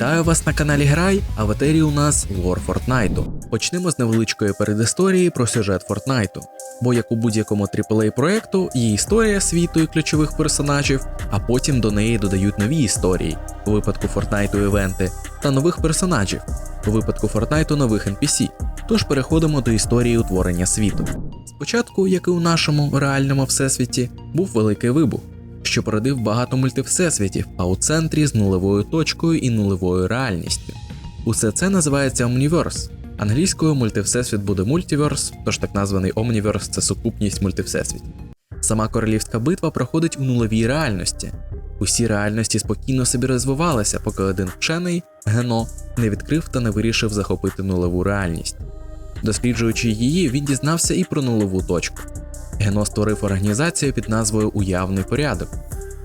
Вітаю вас на каналі Грай, а в етері у нас лор Фортнайту. Почнемо з невеличкої передісторії про сюжет Фортнайту. Бо як у будь-якому AAA проекту є історія світу і ключових персонажів, а потім до неї додають нові історії, у випадку Фортнайту івенти, та нових персонажів, у випадку Фортнайту нових NPC. Тож переходимо до історії утворення світу. Спочатку, як і у нашому реальному всесвіті, був великий вибух що породив багато мультивсесвітів, а у центрі з нулевою точкою і нулевою реальністю. Усе це називається Omniverse. Англійською мультивсесвіт буде мультиверс, тож так названий Omniverse – це сукупність мультивсесвітів. Сама королівська битва проходить у нулевій реальності. Усі реальності спокійно собі розвивалися, поки один вчений Гено не відкрив та не вирішив захопити нулеву реальність. Досліджуючи її, він дізнався і про нулеву точку. Гено створив організацію під назвою Уявний порядок.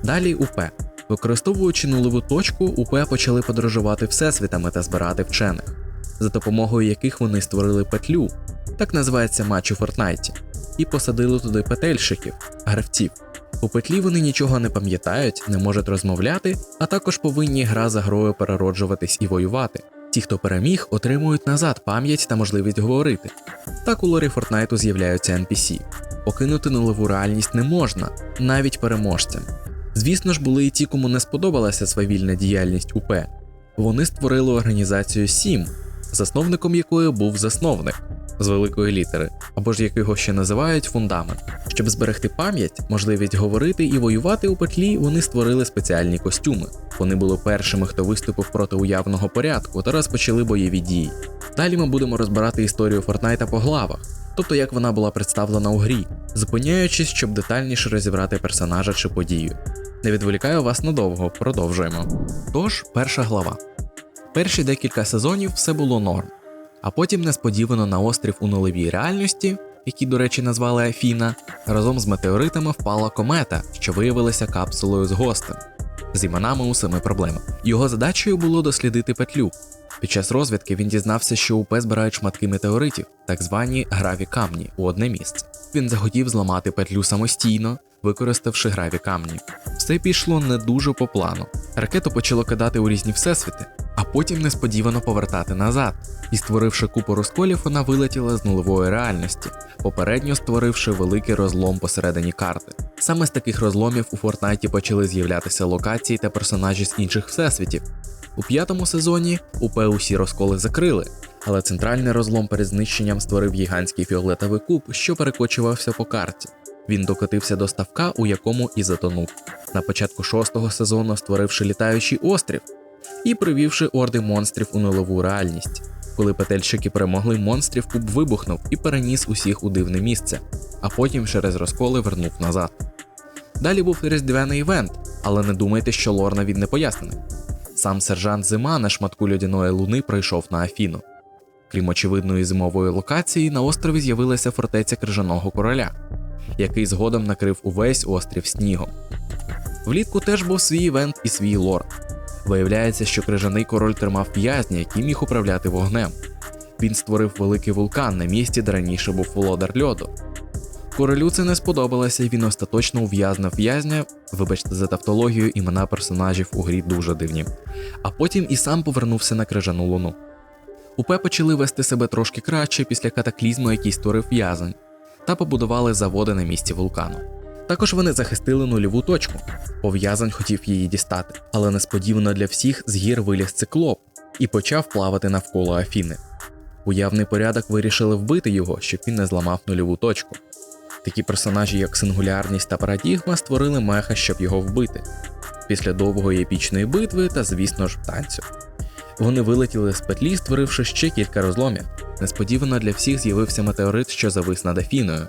Далі УП. Використовуючи нулеву точку, УП почали подорожувати всесвітами та збирати вчених, за допомогою яких вони створили петлю, так називається матч у Фортнайті, і посадили туди петельщиків, гравців. У петлі вони нічого не пам'ятають, не можуть розмовляти, а також повинні гра за грою перероджуватись і воювати. Ті, хто переміг, отримують назад пам'ять та можливість говорити. Так у лорі Фортнайту з'являються NPC. Покинути нулеву реальність не можна, навіть переможцям. Звісно ж, були і ті, кому не сподобалася свавільна діяльність УП. Вони створили організацію Сім, засновником якої був засновник з великої літери, або ж як його ще називають фундамент. Щоб зберегти пам'ять, можливість говорити і воювати у петлі, вони створили спеціальні костюми. Вони були першими, хто виступив проти уявного порядку та розпочали бойові дії. Далі ми будемо розбирати історію Фортнайта по главах тобто як вона була представлена у грі, зупиняючись, щоб детальніше розібрати персонажа чи подію. Не відволікаю вас надовго, продовжуємо. Тож, перша глава. Перші декілька сезонів все було норм, а потім несподівано на острів у нулевій реальності, який, до речі, назвали Афіна, разом з метеоритами впала комета, що виявилася капсулою з гостем, з іменами у семи проблем. Його задачею було дослідити петлю, під час розвідки він дізнався, що УП збирають шматки метеоритів, так звані граві камні, у одне місце. Він захотів зламати петлю самостійно, використавши граві камні. Все пішло не дуже по плану. Ракету почало кидати у різні всесвіти, а потім несподівано повертати назад. І, створивши купу розколів, вона вилетіла з нулевої реальності, попередньо створивши великий розлом посередині карти. Саме з таких розломів у Фортнайті почали з'являтися локації та персонажі з інших всесвітів, у п'ятому сезоні УП усі розколи закрили, але центральний розлом перед знищенням створив гігантський фіолетовий куб, що перекочувався по карті. Він докотився до ставка, у якому і затонув. На початку шостого сезону створивши літаючий острів і привівши орди монстрів у нульову реальність. Коли петельщики перемогли монстрів, куб вибухнув і переніс усіх у дивне місце, а потім через розколи вернув назад. Далі був різдвяний івент, але не думайте, що лор навіть не пояснений. Сам сержант Зима на шматку льодяної луни прийшов на Афіну. Крім очевидної зимової локації, на острові з'явилася фортеця крижаного короля, який згодом накрив увесь острів снігом. Влітку теж був свій івент і свій лор. Виявляється, що крижаний король тримав в'язня, який міг управляти вогнем. Він створив великий вулкан на місці, де раніше був володар льоду. Королю це не сподобалося, і він остаточно ув'язнив в'язня. Вибачте, за тавтологію, імена персонажів у грі дуже дивні. А потім і сам повернувся на крижану луну. УП почали вести себе трошки краще після катаклізму, який створив в'язень, та побудували заводи на місці вулкану. Також вони захистили нульову точку, пов'язань хотів її дістати, але несподівано для всіх з гір виліз циклоп і почав плавати навколо Афіни. Уявний порядок вирішили вбити його, щоб він не зламав нульову точку. Такі персонажі, як Сингулярність та Парадігма, створили меха, щоб його вбити. Після довгої епічної битви та, звісно ж, танцю. Вони вилетіли з петлі, створивши ще кілька розломів. Несподівано для всіх з'явився метеорит, що завис над Афіною.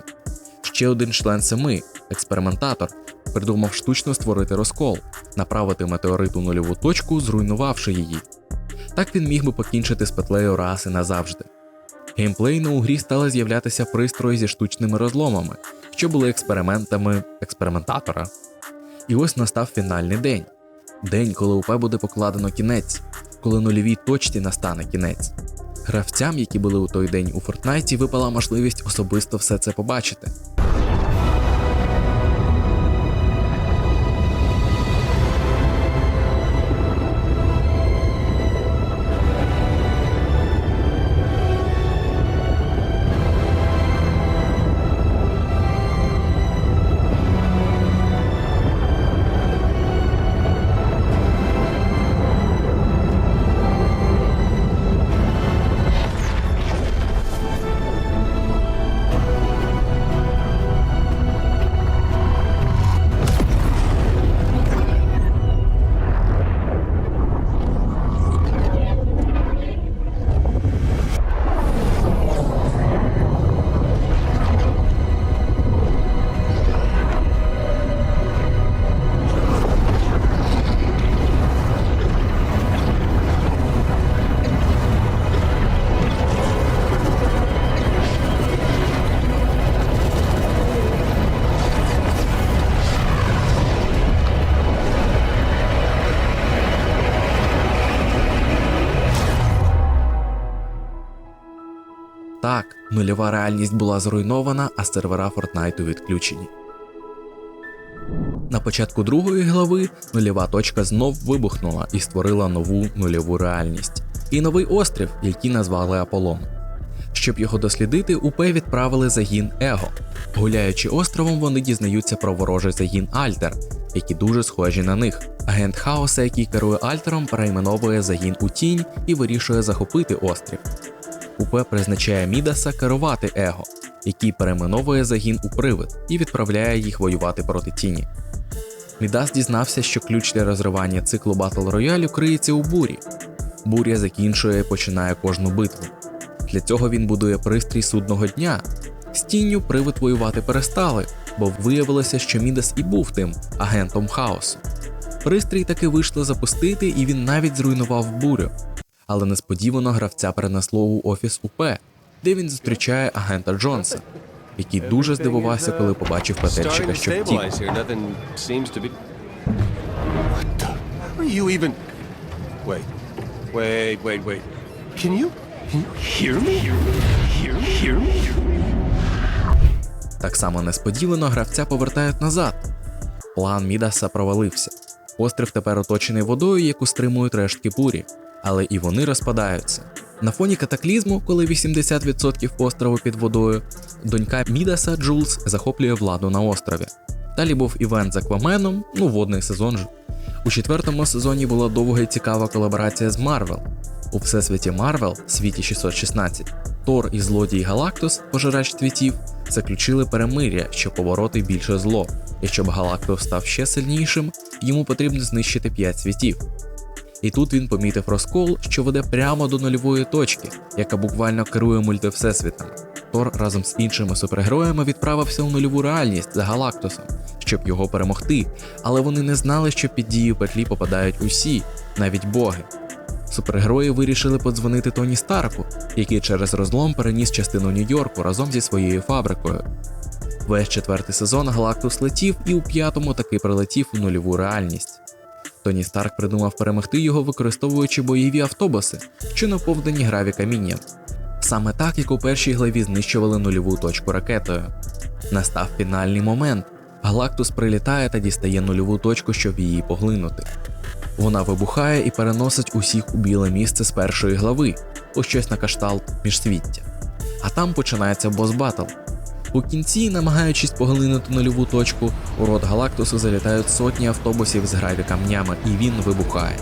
Ще один член семи, експериментатор, придумав штучно створити розкол, направити метеорит у нульову точку, зруйнувавши її. Так він міг би покінчити з петлею раси назавжди. Геймплейно у грі стали з'являтися пристрої зі штучними розломами, що були експериментами експериментатора. І ось настав фінальний день день, коли УП буде покладено кінець, коли нульовій точці настане кінець. Гравцям, які були у той день у Фортнайті, випала можливість особисто все це побачити. Нульова реальність була зруйнована, а сервера Фортнайту відключені. На початку другої глави нульова точка знов вибухнула і створила нову нульову реальність. І новий острів, який назвали Аполлон. Щоб його дослідити, УП відправили загін Его. Гуляючи островом, вони дізнаються про ворожий загін Альтер, які дуже схожі на них. Агент Хаоса, який керує Альтером, перейменовує загін у тінь і вирішує захопити острів. УП призначає Мідаса керувати Его, який перейменовує загін у привид і відправляє їх воювати проти тіні. Мідас дізнався, що ключ для розривання циклу Батл Роялю криється у бурі. Буря закінчує і починає кожну битву. Для цього він будує пристрій судного дня. З тінню привид воювати перестали, бо виявилося, що Мідас і був тим агентом хаосу. Пристрій таки вийшло запустити, і він навіть зруйнував бурю. Але несподівано гравця перенесло у офіс УП, де він зустрічає агента Джонса, який дуже здивувався, коли побачив петельчика, що втік. Так само несподівано гравця повертають назад. План Мідаса провалився. Острів тепер оточений водою, яку стримують рештки бурі, але і вони розпадаються. На фоні катаклізму, коли 80% острову під водою, донька Мідаса Джулс захоплює владу на острові. Далі був івент з Акваменом, ну водний сезон же. У четвертому сезоні була довга і цікава колаборація з Марвел. У всесвіті Марвел, світі 616, Тор і злодій Галактус, пожирач цвітів, заключили перемир'я, щоб повороти більше зло, і щоб Галактус став ще сильнішим, йому потрібно знищити 5 світів. І тут він помітив розкол, що веде прямо до нульової точки, яка буквально керує мультивсесвітами. Тор разом з іншими супергероями відправився у нульову реальність за Галактусом, щоб його перемогти, але вони не знали, що під дію петлі попадають усі, навіть боги. Супергерої вирішили подзвонити Тоні Старку, який через розлом переніс частину Нью-Йорку разом зі своєю фабрикою. Весь четвертий сезон Галактус летів і у п'ятому таки прилетів у нульову реальність. Тоні Старк придумав перемогти його, використовуючи бойові автобуси, що наповнені граві камінням. Саме так, як у першій главі знищували нульову точку ракетою. Настав фінальний момент. Галактус прилітає та дістає нульову точку, щоб її поглинути. Вона вибухає і переносить усіх у біле місце з першої глави, у щось на кшталт міжсвіття. А там починається бос-батл. У кінці, намагаючись поглинути нульову точку, у рот Галактусу залітають сотні автобусів з граві камнями, і він вибухає.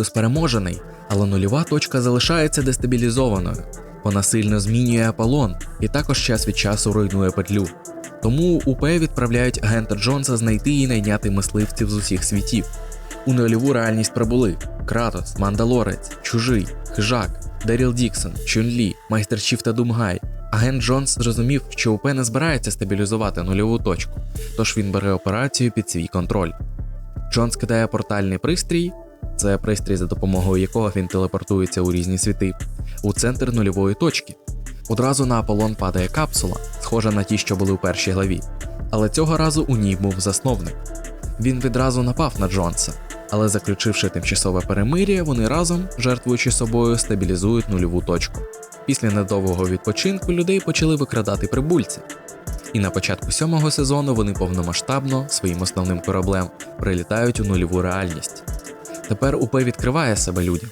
Галактус переможений, але нульова точка залишається дестабілізованою. Вона сильно змінює Аполлон і також час від часу руйнує петлю. Тому УП відправляють агента Джонса знайти і найняти мисливців з усіх світів. У нульову реальність прибули Кратос, Мандалорець, Чужий, Хижак, Деріл Діксон, Чунлі, Майстер Чіф та Думгай. Агент Джонс зрозумів, що УП не збирається стабілізувати нульову точку, тож він бере операцію під свій контроль. Джонс кидає портальний пристрій, це пристрій, за допомогою якого він телепортується у різні світи, у центр нульової точки. Одразу на Аполлон падає капсула, схожа на ті, що були у першій главі. Але цього разу у ній був засновник. Він відразу напав на Джонса, але заключивши тимчасове перемир'я, вони разом, жертвуючи собою, стабілізують нульову точку. Після недовгого відпочинку людей почали викрадати прибульці. І на початку сьомого сезону вони повномасштабно своїм основним кораблем прилітають у нульову реальність. Тепер УП відкриває себе людям.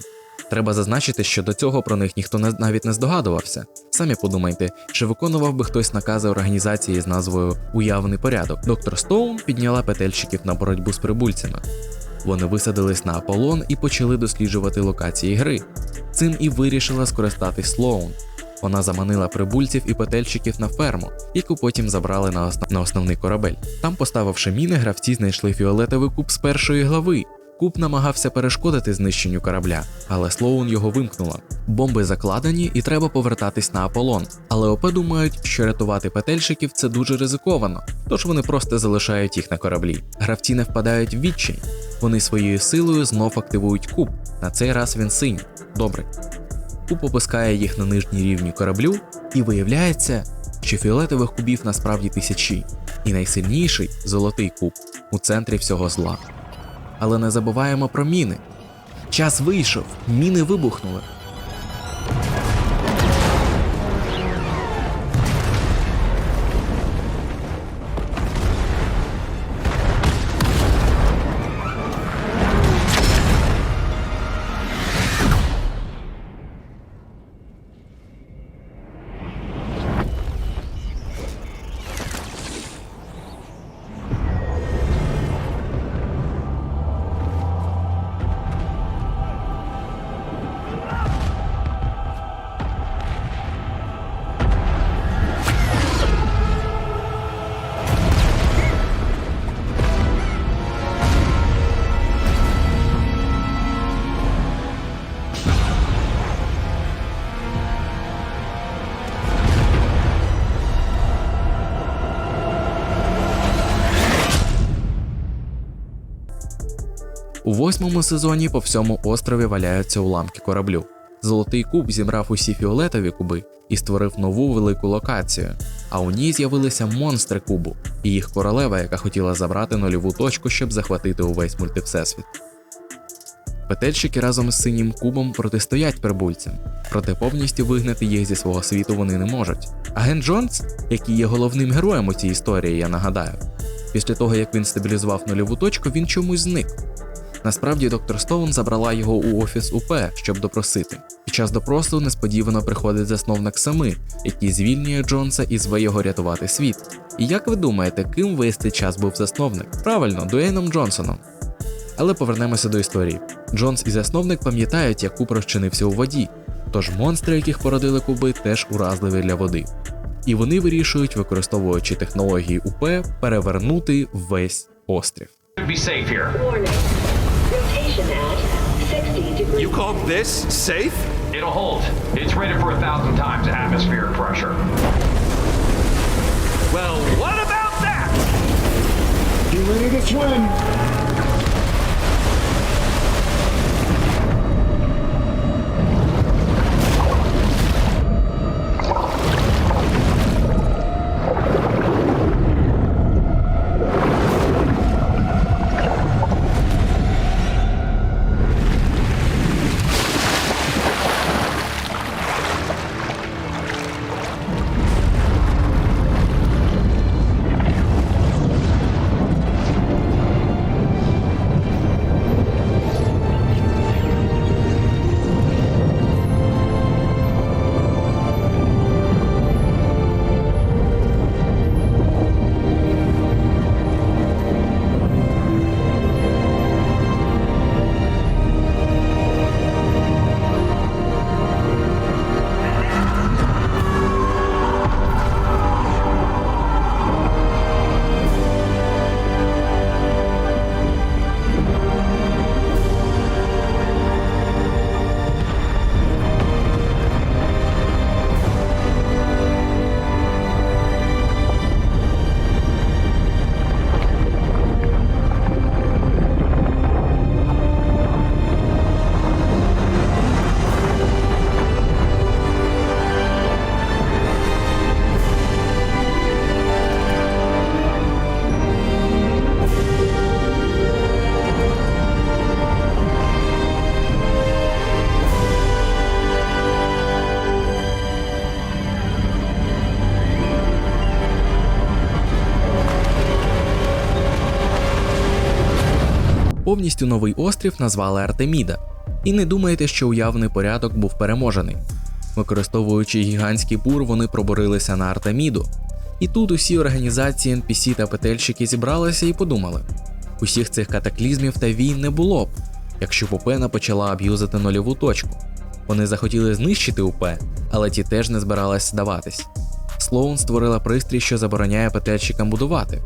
Треба зазначити, що до цього про них ніхто не, навіть не здогадувався. Самі подумайте, чи виконував би хтось накази організації з назвою Уявний порядок. Доктор Стоун підняла петельщиків на боротьбу з прибульцями. Вони висадились на Аполлон і почали досліджувати локації гри. Цим і вирішила скористатись Слоун. Вона заманила прибульців і петельщиків на ферму, яку потім забрали на, основ... на основний корабель. Там, поставивши міни, гравці знайшли фіолетовий куб з першої глави. Куб намагався перешкодити знищенню корабля, але Слоун його вимкнула. Бомби закладені і треба повертатись на Аполлон. Але ОП думають, що рятувати петельщиків це дуже ризиковано, тож вони просто залишають їх на кораблі. Гравці не впадають в відчай. Вони своєю силою знов активують куб. На цей раз він синій. Добре. Куб опускає їх на нижній рівні кораблю, і виявляється, що фіолетових кубів насправді тисячі, і найсильніший золотий куб у центрі всього зла. Але не забуваємо про міни. Час вийшов, міни вибухнули. У восьмому сезоні по всьому острові валяються уламки кораблю. Золотий куб зібрав усі фіолетові куби і створив нову велику локацію. А у ній з'явилися монстри кубу і їх королева, яка хотіла забрати нульову точку, щоб захватити увесь мультивсесвіт. Петельщики разом з синім кубом протистоять прибульцям, проте повністю вигнати їх зі свого світу вони не можуть. Агент Джонс, який є головним героєм у цій історії, я нагадаю, після того як він стабілізував нульову точку, він чомусь зник. Насправді доктор Стоун забрала його у офіс УП, щоб допросити. Під час допросу несподівано приходить засновник Сами, який звільнює Джонса і зве його рятувати світ. І як ви думаєте, ким весь цей час був засновник? Правильно, Дуейном Джонсоном. Але повернемося до історії. Джонс і засновник пам'ятають, як куб розчинився у воді, тож монстри, яких породили куби, теж уразливі для води. І вони вирішують, використовуючи технології УП, перевернути весь острів. Be safe here. You call this safe? It'll hold. It's rated for a thousand times atmospheric pressure. Well, what about that? You ready to swim? Повністю новий острів назвали Артеміда. І не думайте, що уявний порядок був переможений. Використовуючи гігантський бур, вони проборилися на Артеміду. І тут усі організації NPC та петельщики зібралися і подумали: Усіх цих катаклізмів та війн не було б, якщо б УП почала аб'юзити нульову точку. Вони захотіли знищити УП, але ті теж не збирались здаватись. Слоун створила пристрій, що забороняє ПТЛщикам будувати.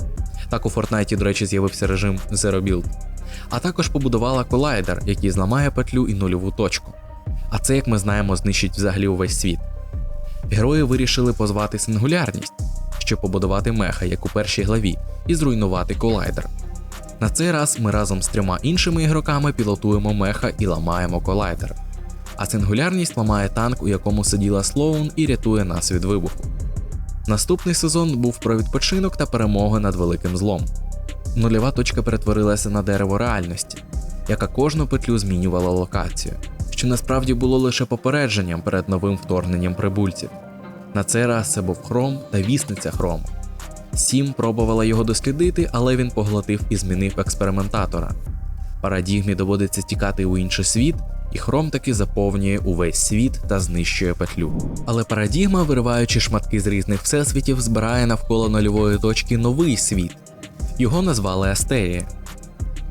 Так у Фортнайті, до речі, з'явився режим Zero Build. А також побудувала колайдер, який зламає петлю і нульову точку. А це, як ми знаємо, знищить взагалі увесь світ. Герої вирішили позвати сингулярність, щоб побудувати меха, як у першій главі, і зруйнувати колайдер. На цей раз ми разом з трьома іншими ігроками пілотуємо меха і ламаємо колайдер. А сингулярність ламає танк, у якому сиділа Слоун, і рятує нас від вибуху. Наступний сезон був про відпочинок та перемоги над великим злом. Нульова точка перетворилася на дерево реальності, яка кожну петлю змінювала локацію, що насправді було лише попередженням перед новим вторгненням прибульців. На цей раз це був хром та вісниця хрому. Сім пробувала його дослідити, але він поглотив і змінив експериментатора. Парадігмі доводиться тікати у інший світ, і хром таки заповнює увесь світ та знищує петлю. Але парадігма, вириваючи шматки з різних всесвітів, збирає навколо нульової точки новий світ. Його назвали Астерія.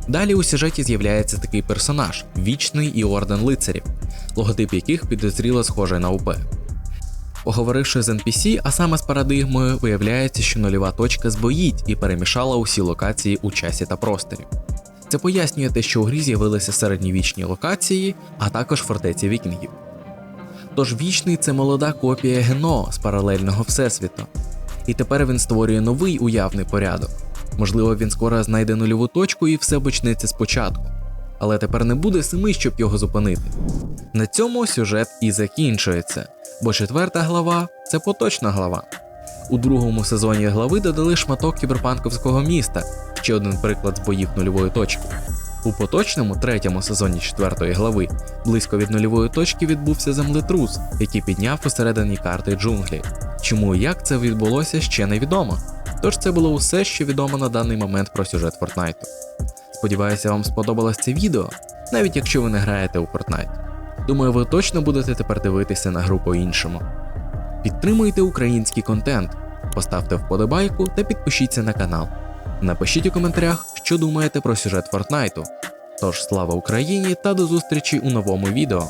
Далі у сюжеті з'являється такий персонаж вічний і орден лицарів, логотип яких підозріло схожий на УП. Поговоривши з NPC, а саме з парадигмою, виявляється, що нульова точка збоїть і перемішала усі локації у часі та просторі. Це пояснює те, що у грі з'явилися середньовічні локації, а також фортеці вікінгів. Тож вічний це молода копія Гено з паралельного всесвіту. І тепер він створює новий уявний порядок. Можливо, він скоро знайде нульову точку і все почнеться спочатку. Але тепер не буде семи, щоб його зупинити. На цьому сюжет і закінчується, бо четверта глава це поточна глава. У другому сезоні глави додали шматок кіберпанковського міста, ще один приклад з боїв нульової точки. У поточному третьому сезоні четвертої глави близько від нульової точки відбувся землетрус, який підняв посередині карти джунглі. Чому і як це відбулося ще невідомо. Тож це було усе, що відомо на даний момент про сюжет Фортнайту. Сподіваюся, вам сподобалось це відео, навіть якщо ви не граєте у Fortnite. Думаю, ви точно будете тепер дивитися на гру по-іншому. Підтримуйте український контент, поставте вподобайку та підпишіться на канал. Напишіть у коментарях, що думаєте про сюжет Фортнайту. Тож слава Україні та до зустрічі у новому відео.